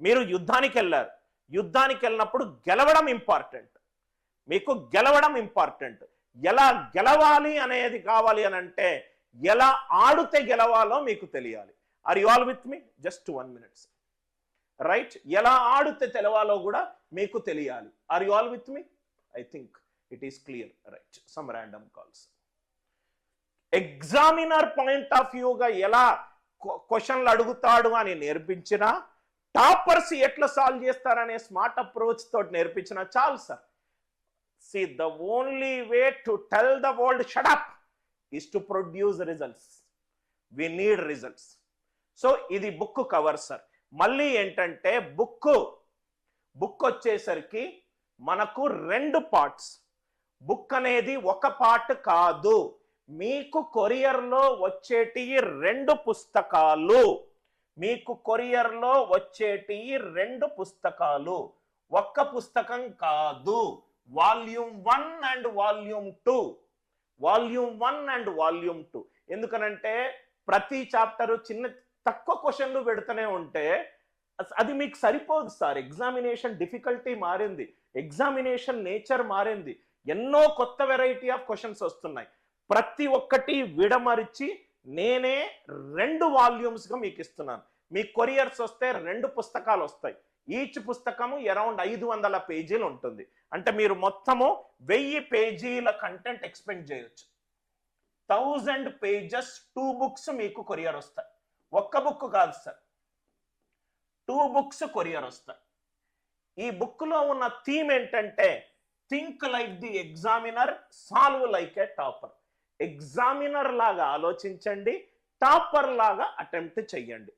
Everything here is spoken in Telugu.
మీరు యుద్ధానికి వెళ్ళారు. యుద్ధానికి వెళ్ళినప్పుడు గెలవడం ఇంపార్టెంట్ మీకు గెలవడం ఇంపార్టెంట్ ఎలా గెలవాలి అనేది కావాలి అని అంటే ఎలా ఆడితే గెలవాలో మీకు తెలియాలి. Are you all with me just one minutes right ఎలా ఆడితే తెలవాలో కూడా మీకు తెలియాలి. Are you all with me I think it is clear right some random calls examiner point of వ్యూగా ఎలా క్వశ్చన్లు అడుగుతాడు అని నేర్పించినా టాపర్స్ ఎట్లా సాల్వ్ చేస్తారనే స్మార్ట్ అప్రోచ్ తోటి నేర్పించిన చాలు sir. See the only way to tell the world shut up is to produce results we need results so ఇది బుక్ కవర్ సార్. మళ్ళీ ఏంటంటే బుక్ బుక్ వచ్చేసరికి మనకు రెండు పార్ట్స్ బుక్ అనేది ఒక పార్ట్ కాదు. మీకు కొరియర్లో వచ్చేటి రెండు పుస్తకాలు. మీకు కొరియర్లో వచ్చేటి రెండు పుస్తకాలు. ఒక్క పుస్తకం కాదు. Volume one and volume two. Volume one and volume two. ఎందుకనంటే ప్రతి చాప్టరు చిన్న తక్కువ క్వశ్చన్లు పెడుతూనే ఉంటే అది మీకు సరిపోదు సార్. ఎగ్జామినేషన్ డిఫికల్టీ మారింది. ఎగ్జామినేషన్ నేచర్ మారింది. ఎన్నో కొత్త వెరైటీ ఆఫ్ క్వశ్చన్స్ వస్తున్నాయి. ప్రతి ఒక్కటి విడమరిచి నేనే రెండు వాల్యూమ్స్గా మీకు ఇస్తున్నాను. మీ కొరియర్స్ వస్తే రెండు పుస్తకాలు వస్తాయి. ఈచ్ పుస్తకము అరౌండ్ ఐదు వందల పేజీలు ఉంటుంది. అంటే మీరు మొత్తము వెయ్యి పేజీల కంటెంట్ ఎక్స్పెక్ట్ చేయొచ్చు. థౌజండ్ పేజెస్ టూ బుక్స్ మీకు కొరియర్ వస్తాయి. ఒక్క బుక్ కాదు సార్. టూ బుక్స్ కొరియర్ వస్తాయి. ఈ బుక్లో ఉన్న థీమ్ ఏంటంటే think like the examiner solve like a topper examiner లాగా ఆలోచించండి టాపర్ లాగా అటెంప్ట్ చెయ్యండి